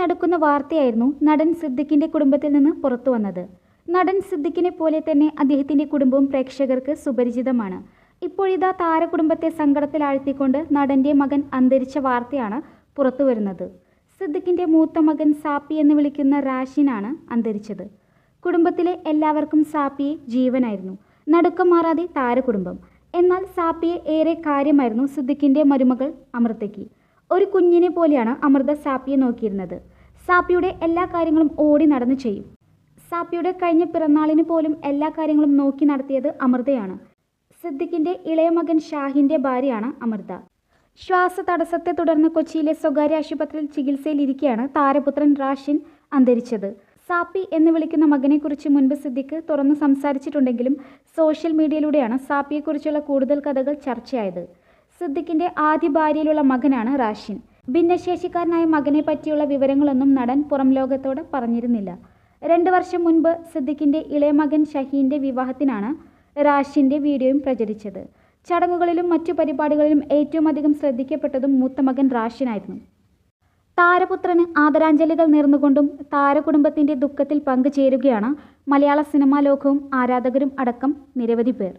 നടക്കുന്ന വാർത്തയായിരുന്നു നടൻ സിദ്ദിഖിന്റെ കുടുംബത്തിൽ നിന്ന് പുറത്തു വന്നത്. നടൻ സിദ്ദിഖിനെ പോലെ തന്നെ അദ്ദേഹത്തിന്റെ കുടുംബവും പ്രേക്ഷകർക്ക് സുപരിചിതമാണ്. ഇപ്പോഴിതാ താരകുടുംബത്തെ സങ്കടത്തിലാഴ്ത്തിക്കൊണ്ട് നടന്റെ മകൻ അന്തരിച്ച വാർത്തയാണ് പുറത്തു വരുന്നത്. സിദ്ദിഖിന്റെ മൂത്ത മകൻ സാപ്പി എന്ന് വിളിക്കുന്ന റാഷിനാണ് അന്തരിച്ചത്. കുടുംബത്തിലെ എല്ലാവർക്കും സാപ്പിയെ ജീവനായിരുന്നു. നടുക്കം മാറാതെ താരകുടുംബം. എന്നാൽ സാപ്പിയെ ഏറെ കാര്യമായിരുന്നു സിദ്ദിഖിന്റെ മരുമകൾ അമൃതയ്ക്ക്. ഒരു കുഞ്ഞിനെ പോലെയാണ് അമൃത സാപ്പിയെ നോക്കിയിരുന്നത്. സാപ്പിയുടെ എല്ലാ കാര്യങ്ങളും ഓടി നടന്ന് ചെയ്യും. സാപ്പിയുടെ കഴിഞ്ഞ പിറന്നാളിന് പോലും എല്ലാ കാര്യങ്ങളും നോക്കി നടത്തിയത് അമൃതയാണ്. സിദ്ദിഖിന്റെ ഇളയ മകൻ ഷാഹിന്റെ ഭാര്യയാണ് അമൃത. ശ്വാസ തടസ്സത്തെ തുടർന്ന് കൊച്ചിയിലെ സ്വകാര്യ ആശുപത്രിയിൽ ചികിത്സയിലിരിക്കെയാണ് താരപുത്രൻ റാഷിൻ അന്തരിച്ചത്. സാപ്പി എന്ന് വിളിക്കുന്ന മകനെക്കുറിച്ച് മുൻപ് സിദ്ദിഖ് തുറന്ന് സംസാരിച്ചിട്ടുണ്ടെങ്കിലും സോഷ്യൽ മീഡിയയിലൂടെയാണ് സാപ്പിയെക്കുറിച്ചുള്ള കൂടുതൽ കഥകൾ ചർച്ചയായത്. സിദ്ദിഖിന്റെ ആദ്യ ഭാര്യയിലുള്ള മകനാണ് റാഷിൻ. ഭിന്നശേഷിക്കാരനായ മകനെ പറ്റിയുള്ള വിവരങ്ങളൊന്നും നടൻ പുറം ലോകത്തോട് പറഞ്ഞിരുന്നില്ല. രണ്ട് വർഷം മുൻപ് സിദ്ദിഖിന്റെ ഇളയ മകൻ ഷഹീന്റെ വിവാഹത്തിനാണ് റാഷിന്റെ വീഡിയോയും പ്രചരിച്ചത്. ചടങ്ങുകളിലും മറ്റു പരിപാടികളിലും ഏറ്റവും അധികം ശ്രദ്ധിക്കപ്പെട്ടതും മൂത്ത മകൻ റാഷിനായിരുന്നു. താരപുത്രന് ആദരാഞ്ജലികൾ നേർന്നുകൊണ്ടും താരകുടുംബത്തിന്റെ ദുഃഖത്തിൽ പങ്കുചേരുകയാണ് മലയാള സിനിമാ ലോകവും ആരാധകരും അടക്കം നിരവധി പേർ.